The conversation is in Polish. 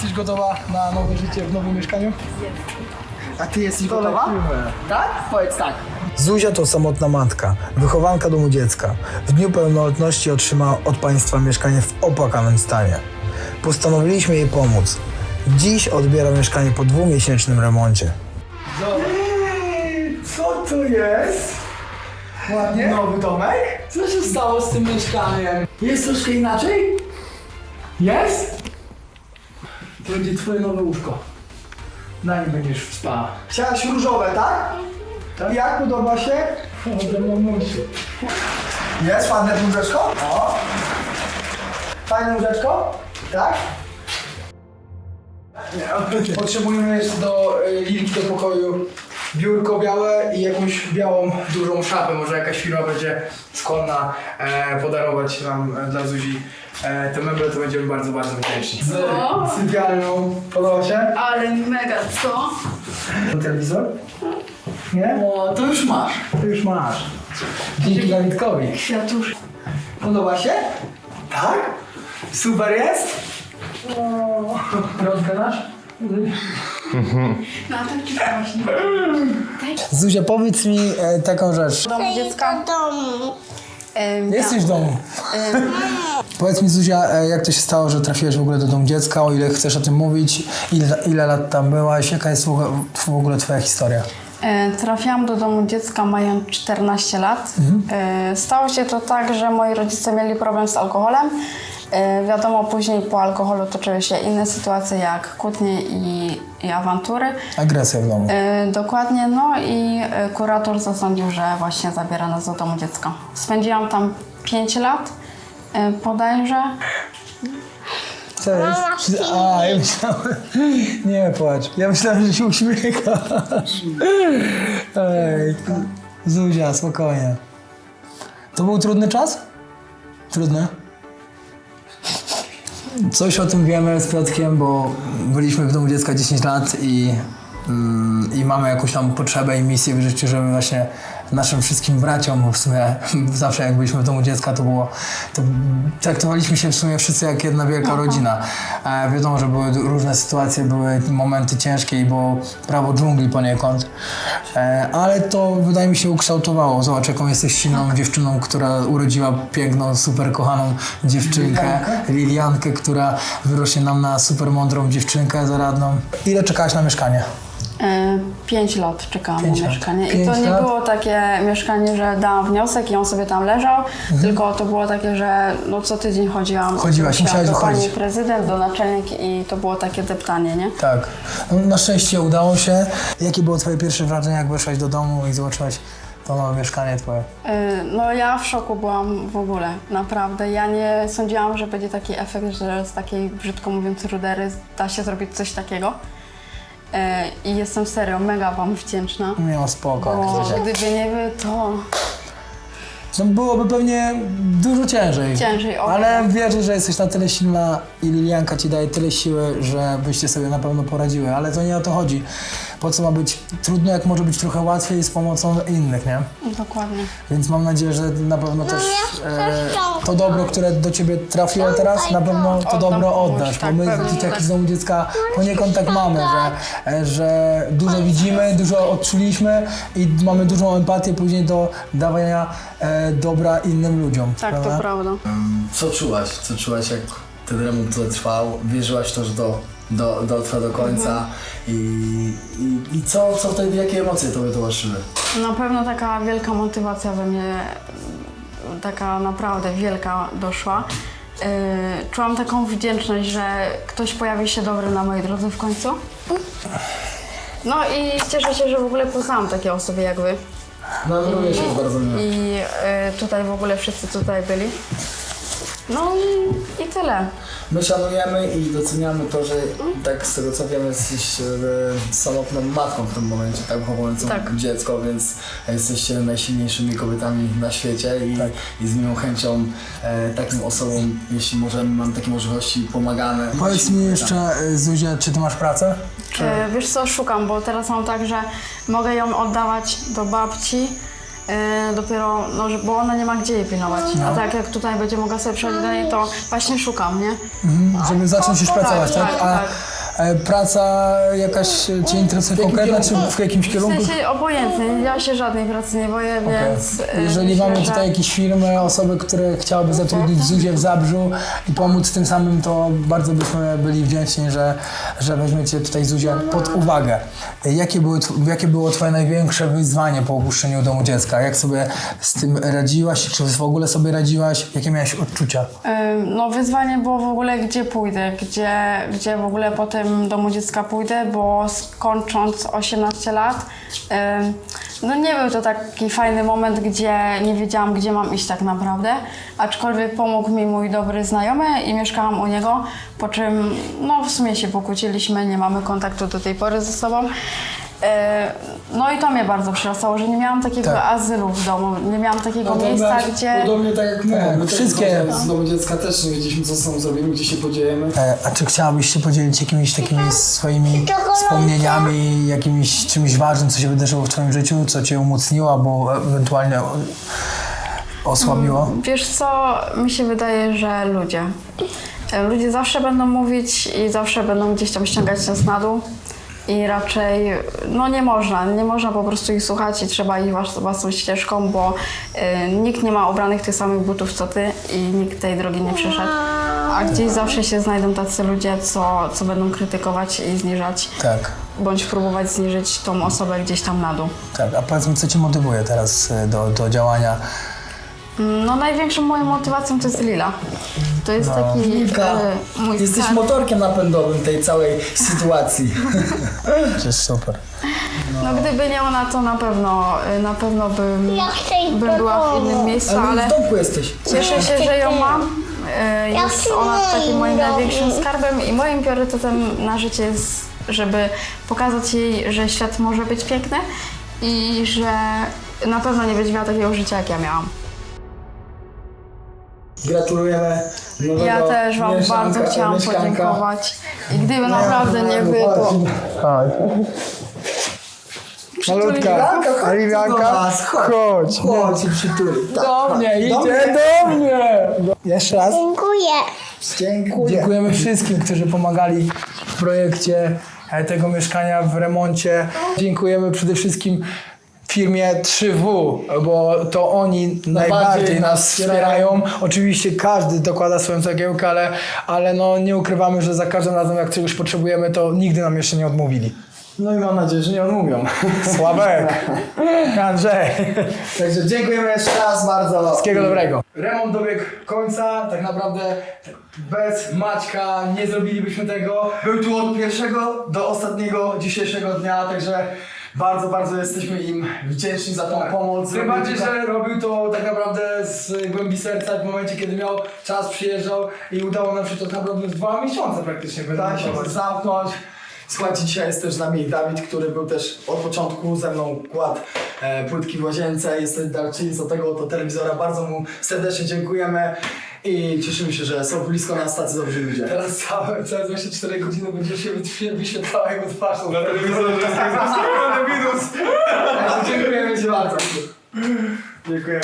Jesteś gotowa na nowe życie w nowym mieszkaniu? A ty jesteś To gotowa? Tak? Powiedz tak. Zuzia to samotna matka, wychowanka domu dziecka. W dniu pełnoletności otrzymała od państwa mieszkanie w opłakanym stanie. Postanowiliśmy jej pomóc. Dziś odbiera mieszkanie po dwumiesięcznym remoncie. Co to jest? Ładnie? Nowy domek? Co się stało z tym mieszkaniem? Jest troszkę inaczej? Jest? To będzie twoje nowe łóżko. Na nim będziesz spała. Chciałaś różowe, tak? Tak. Jak podoba się? Dobrze, mamusiu. Jest ładne łóżeczko? O. Fajne łóżeczko? Tak? Potrzebujemy jeszcze do y, Lilki do pokoju biurko białe i jakąś białą, dużą szafę. Może jakaś firma będzie skłonna e, podarować nam e, dla Zuzi e, te meble, to będziemy bardzo, bardzo wdzięczni. Z sypialnią. Podoba się? Ale mega, co? Telewizor? Nie? O, to już masz. To już masz. Dzięki Dawidkowi. Kwiatusz. Podoba się? Tak? Super jest? Rączkę nasz? No tak właśnie? Zuzia, powiedz mi e, taką rzecz. Domu dziecka? domu. Jesteś w domu. Powiedz mi Zuzia, e, jak to się stało, że trafiłeś w ogóle do domu dziecka, o ile chcesz o tym mówić, ile, ile lat tam byłaś, jaka jest w ogóle- w ogóle twoja historia? E, Trafiłam do domu dziecka mając 14 lat. E, Stało się to tak, że moi rodzice mieli problem z alkoholem. E, Wiadomo, później po alkoholu toczyły się inne sytuacje jak kłótnie i, i awantury. Agresja w domu. E, Dokładnie, no i e, kurator zasądził, że właśnie zabiera nas do domu dziecka. Spędziłam tam 5 lat e, bodajże. Co jest? A, ja myślałem... Nie płacz. Ja myślałem, że się uśmiechasz. Ej, Zuzia, spokojnie. To był trudny czas? Trudny? Coś o tym wiemy z Piotrkiem, bo byliśmy w domu dziecka 10 lat i, mm, i mamy jakąś tam potrzebę i misję w życiu, żeby właśnie naszym wszystkim braciom, bo w sumie zawsze jak byliśmy w domu dziecka, to było, to traktowaliśmy się w sumie wszyscy jak jedna wielka rodzina. E, wiadomo, że były różne sytuacje, były momenty ciężkie i było prawo dżungli poniekąd, e, ale to wydaje mi się ukształtowało. Zobacz, jaką jesteś silną dziewczyną, która urodziła piękną, super kochaną dziewczynkę, Liliankę, która wyrośnie nam na super mądrą dziewczynkę zaradną. Ile czekałaś na mieszkanie? E, Pięć lat czekałam Pięć na lat. mieszkanie. I Pięć to nie lat? było takie mieszkanie, że dałam wniosek i on sobie tam leżał, tylko to było takie, że no co tydzień chodziłam. Mhm. Chodziłaś, musiałaś do pani wychodzić. prezydent, do naczelnik i to było takie deptanie, nie? Tak. No, na szczęście udało się. Jakie było twoje pierwsze wrażenie, jak weszłaś do domu i zobaczyłaś to nowe mieszkanie twoje? E, No ja w szoku byłam w ogóle, naprawdę. Ja nie sądziłam, że będzie taki efekt, że z takiej, brzydko mówiąc, rudery da się zrobić coś takiego. E, I jestem serio mega wam wdzięczna. Miała spoko. Bo Zuzia. gdyby nie wy, to No, byłoby pewnie dużo ciężej. Ciężej, o Ale wierzę, że jesteś na tyle silna i Lilianka ci daje tyle siły, że byście sobie na pewno poradziły. Ale to nie o to chodzi. Po co ma być trudno, jak może być trochę łatwiej z pomocą innych, nie? dokładnie. Więc mam nadzieję, że na pewno też ja e, to dobro, które do ciebie trafiło teraz, na pewno to Oddam dobro komuś, oddasz. Bo tak, my pewnie, dzieciaki tak. z domu dziecka poniekąd tak mamy, że, e, że dużo widzimy, dużo odczuliśmy i mamy dużą empatię później do dawania e, dobra innym ludziom. Tak, to prawda. Co czułaś? Co czułaś, jak ten remont trwał? Wierzyłaś że to do, dotrwa do końca? I, i, I co, co wtedy, jakie emocje tobie towarzyszyły? Na pewno taka wielka motywacja we mnie, taka naprawdę wielka doszła. Yy, Czułam taką wdzięczność, że ktoś pojawi się dobry na mojej drodze w końcu. No i cieszę się, że w ogóle poznałam takie osoby jak wy. No, również jest bardzo miło. I yy, tutaj w ogóle wszyscy tutaj byli. No i, i tyle. My szanujemy i doceniamy to, że tak z tego co wiemy jesteś e, samotną matką w tym momencie, tak wychowującą Tak. dziecko, więc jesteście najsilniejszymi kobietami na świecie i, i z miłą chęcią e, takim osobom, jeśli możemy, mam takie możliwości, pomagamy. Powiedz mi jeszcze, e, Zuzia, czy ty masz pracę? E, Wiesz co, szukam, bo teraz mam tak, że mogę ją oddawać do babci e, dopiero, no, że- bo ona nie ma gdzie jej pilnować. A tak jak tutaj będzie mogła sobie przychodzić do niej, to właśnie szukam, nie? Mhm, żeby zacząć już pracować, tak? tak, A tak. E, Praca jakaś Cię interesuje konkretna, czy w jakimś W kierunku? sensie obojętnie, ja się żadnej pracy nie boję, Okej. więc... y, Jeżeli myślę, mamy że- tutaj jakieś firmy, osoby, które chciałyby zatrudnić Zuzię w Zabrzu i pomóc tym samym, to bardzo byśmy byli wdzięczni, że, że weźmiecie tutaj Zuzię pod uwagę. Jakie, były, tw- jakie było Twoje największe wyzwanie po opuszczeniu domu dziecka? Jak sobie z tym radziłaś? Czy w ogóle sobie radziłaś? Jakie miałaś odczucia? Ym, No wyzwanie było w ogóle, gdzie pójdę, gdzie, gdzie w ogóle po tym domu dziecka pójdę, bo skończąc 18 lat, no nie był to taki fajny moment, gdzie nie wiedziałam, gdzie mam iść tak naprawdę, aczkolwiek pomógł mi mój dobry znajomy i mieszkałam u niego, po czym no w sumie się pokłóciliśmy, nie mamy kontaktu do tej pory ze sobą. E, No i to mnie bardzo przerastało, że nie miałam takiego Tak. azylu w domu, nie miałam takiego No miejsca, miałeś gdzie... Podobnie tak jak my. Tak, my też wszystkie- Z domu dziecka też nie wiedzieliśmy, co z sobą zrobimy, gdzie się podziejemy. E, A czy chciałabyś się podzielić jakimiś takimi swoimi wspomnieniami, jakimś czymś ważnym, co się wydarzyło w Twoim życiu, co Cię umocniło albo ewentualnie o- osłabiło? Wiesz co, mi się wydaje, że ludzie. E, Ludzie zawsze będą mówić i zawsze będą gdzieś tam ściągać nas na dół. I raczej, no nie można, nie można po prostu ich słuchać i trzeba iść włas- własną ścieżką, bo y, nikt nie ma obranych tych samych butów co ty i nikt tej drogi nie przeszedł. A gdzieś zawsze się znajdą tacy ludzie, co, co będą krytykować i zniżać, Tak. bądź próbować zniżyć tą osobę gdzieś tam na dół. Tak, a powiedz mi, co Cię motywuje teraz e, do, do działania? No największą moją motywacją to jest Lila. To jest taki Milka, e, mój jesteś motorkiem napędowym tej całej sytuacji. To jest super. No gdyby nie ona, to na pewno, y, na pewno bym, Ja chcę iść bym do była w innym miejscu, Ale ale w domku jesteś. cieszę się, że ją mam. Ja Jest chcę ona takim moim największym skarbem i moim priorytetem na życie jest, żeby pokazać jej, że świat może być piękny i że na pewno nie będzie miała takiego życia, jak ja miałam. Gratulujemy nowego Ja też Wam mieszanka- bardzo chciałam mieszkanka. podziękować. I gdyby naprawdę nie no, było... Malutka, Aliwianka, chodź. Chodź i przytuli. Do mnie, idzie do mnie! Jeszcze raz. Dziękuję. Dziękuję. Dziękujemy wszystkim, którzy pomagali w projekcie e, tego mieszkania, w remoncie. Dziękujemy przede wszystkim firmie 3W, bo to oni najbardziej nas wspierają. Oczywiście każdy dokłada swoją cegiełkę, ale, ale no nie ukrywamy, że za każdym razem jak czegoś potrzebujemy, to nigdy nam jeszcze nie odmówili. No i mam nadzieję, że nie odmówią. Sławek, Andrzej, Także dziękujemy jeszcze raz bardzo. wszystkiego dobrego. Remont dobiegł końca, tak naprawdę bez Maćka nie zrobilibyśmy tego. Był tu od pierwszego do ostatniego dzisiejszego dnia, także bardzo, bardzo jesteśmy im wdzięczni za tą pomoc. Tym bardziej, że robił to tak naprawdę z głębi serca w momencie, kiedy miał czas, przyjeżdżał i udało nam się to tak naprawdę w dwa miesiące praktycznie Tak się wyeliminować. zamknąć. Słuchajcie, dzisiaj jest też z nami Dawid, który był też od początku ze mną kładł e, płytki w łazience, jest darczyńcą tego oto telewizora. Bardzo mu serdecznie dziękujemy i cieszymy się, że są blisko nas tacy dobrzy ludzie. Teraz całe, całe 24 godziny będzie się wyświe- wyświetlała jego twarz na telewizorze. Także dziękujemy Ci bardzo. Dziękujemy.